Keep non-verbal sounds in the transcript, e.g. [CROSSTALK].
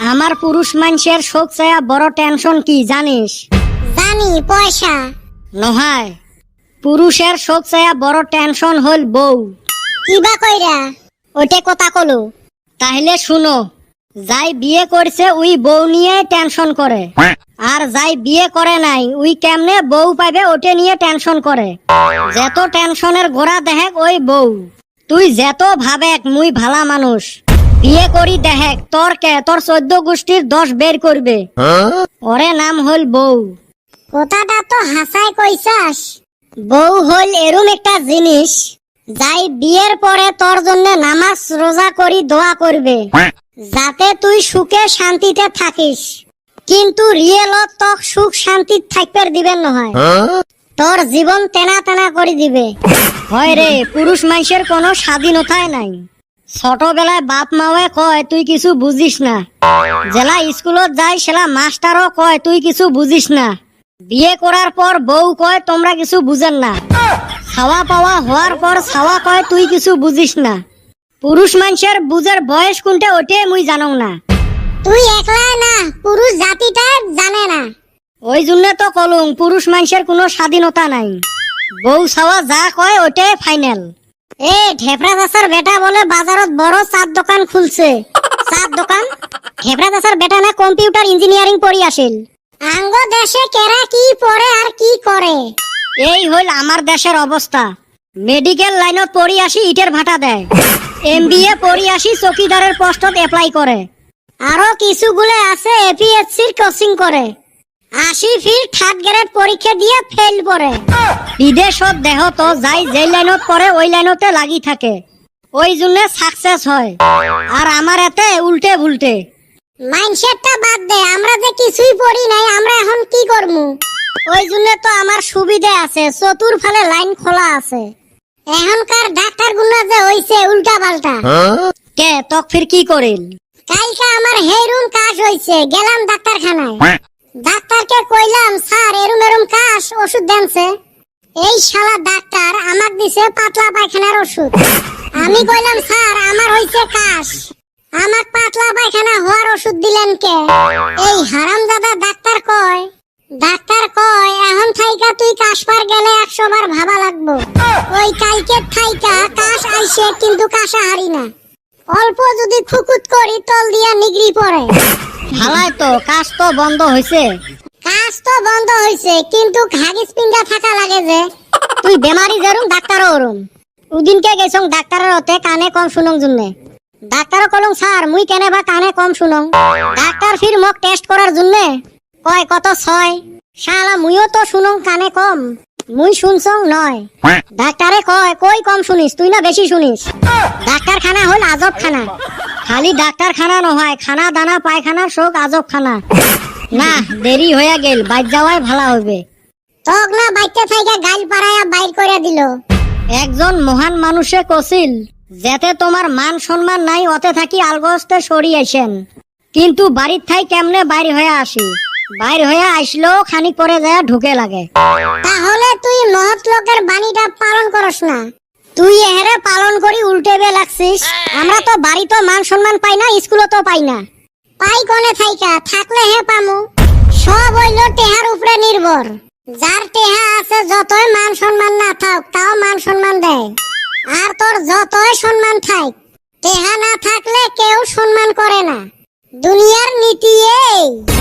আমার পুরুষ মানুষের শোক চায়া বড় টেনশন কি জানিস? জানি পয়সা। নহায় পুরুষের শোক চায়া বড় টেনশন হল বউ। কিবা কইরা? ওইটা কথা কলো। তাহলে শুনো যাই বিয়ে করছে উই বউ নিয়ে টেনশন করে। আর যাই বিয়ে করে নাই উই কেমনে বউ পাবে ওটে নিয়ে টেনশন করে। যত টেনশনের ঘোড়া দেহেক ওই বউ। তুই যেত ভাবেক মুই ভালা মানুষ। বিয়ে করি দেখ তোর কে? তোর চোদ্দ গোষ্ঠীর দশ বের করবে। ওরে নাম হল বউ। কথাটা তো হাসাই কইছাস। বউ হল এরম একটা জিনিস যাই বিয়ের পরে তোর জন্য নামাজ রোজা করি দোয়া করবে। যাতে তুই সুখে শান্তিতে থাকিস। কিন্তু রিয়েলত তোক সুখ শান্তি থাকতে দিবেন নহয় তোর জীবন তেনা তেনা করে দিবে। [LAUGHS] হয় রে পুরুষ মানুষের কোনো স্বাধীনতাই নাই। ছোটবেলায় বাপ মাওয়ে কয় তুই কিছু বুঝিস না। জেলা স্কুলত যাই সেলা মাস্টারও কয় তুই কিছু বুঝিস না। বিয়ে করার পর বউ কয় তোমরা কিছু বুঝেন না। খাওয়া পাওয়া হওয়ার পর ছাওয়া কয় তুই কিছু বুঝিস না। পুরুষ মানুষের বুঝের বয়স কোনটা ওটাই মুই জানং না। তুই একলা না পুরুষ জাতিটা জানে না। ওই জন্য তো কলুম পুরুষ মানুষের কোনো স্বাধীনতা নাই। বউ ছাওয়া যা কয় ওটাই ফাইনাল এ ঢেপরা দাসার বেটা বলে বাজারত বড় চার দোকান খুলছে। চার দোকান? ঢেপরা দাসার বেটা না কম্পিউটার ইঞ্জিনিয়ারিং পড়ি আসিল। আঙ্গ দেশে কেরা কি পড়ে আর কি করে? এই হইল আমার দেশের অবস্থা। মেডিকেল লাইনত পড়ি আসি ইটের ভাটা দেয়। এম বি এ পড়ি আসি চকিদারের পোস্টত এপ্লাই করে। আরও কিছুগুলো আছে এপিএসসির কোচিং করে। আশি ফির থার্ড গ্রেড পরীক্ষা দিয়ে ফেল করে বিদেশত দেহ তো যাই যে লাইনত পড়ে ওই লাইনতে লাগি থাকে। ওই জন্য সাকসেস হয়। আর আমার এতে উল্টে ভুলটে। মাইন্ডসেটটা বাদ দে আমরা যে কিছুই পড়ি নাই আমরা এখন কি করমু? ওই জন্য তো আমার সুবিধা আছে চতুর ফালে লাইন খোলা আছে। এখনকার ডাক্তারগুলো যে হইছে উল্টা পাল্টা। কে তক ফির কি করিল কালকে আমার হেরুম কাশ হইছে গেলাম ডাক্তারখানায়। ডাক্তারকে কইলাম, স্যার, এরুম এরুম কাশ ওষুধ দেনছে। এই শালা ডাক্তার আমাক দিছে পাতলা পায়খানার ওষুধ। আমি কইলাম, স্যার, আমার হইছে কাশ। আমাক পাতলা পায়খানা হওয়ার ওষুধ দিলেন কে? এই হারামজাদা ডাক্তার কয় ডাক্তার কয়, এখন থাইকা তুই কাশবার গেলে একশো বার ভাবা লাগবো। ওই কালকে থাইকা কাশ আইছে কিন্তু কাশা হারি না। অল্প যদি খুকুত করি, তল দিয়া নিগড়ি পড়ে। হালাই তো কাজ তো বন্ধ হয়েছে কাজ তো বন্ধ হইছে কিন্তু হাগিস পিঙ্গা থাকা লাগে যে। তুই বেমারি যেরুম ডাক্তারও ওরুম। উদিনকে গেছং ডাক্তারের হতে কানে কম শুনং জন্যে। ডাক্তারও কলং স্যার মুই কেনে বা কানে কম শুনং? ডাক্তার ফির মোক টেস্ট করার জন্যে কয় কত ছয়। শালা মুইও তো শুনং কানে কম। মুই শুনছং নয়। ডাক্তারে কয় কই কম শুনিস? তুই না বেশি শুনিস? ডাক্তার খানা হল আজব খানা খালি ডাক্তার খানা নহয় খানা দানা পায়খানা শোক আজব খানা না দেরি হয়ে গেল বাইর যাওয়াই ভালো হবে তক না বাইতে থাইকা গাইল পাড়ায়া বাইর করে দিল। একজন মহান মানুষে কছিল যেতে তোমার মান সম্মান নাই অতে থাকি আলগস্তে সরি আইসেন কিন্তু বাড়ির থাই কেমনে বাইর হয়ে আসি? বাইর হয়ে আসলেও খানিক পরে যায় ঢুকে লাগে। তাহলে তুই মহৎ লোকের বাণীটা পালন করস না। তুই এহেরে পালন করি উল্টে বে লাগছিস। আমরা তো বাড়িতে মান সম্মান পাই না স্কুলে তো পাই না। পাই কোনে থাইকা, থাকলে হে পামু। সব হইল টেহার উপরে নির্ভর। যার টেহা আছে যতই মান সম্মান না থাক, তাও মান সম্মান দেয়। আর তোর যতই সম্মান থাক টেহা না থাকলে কেউ সম্মান করে না। দুনিয়ার নীতি এই।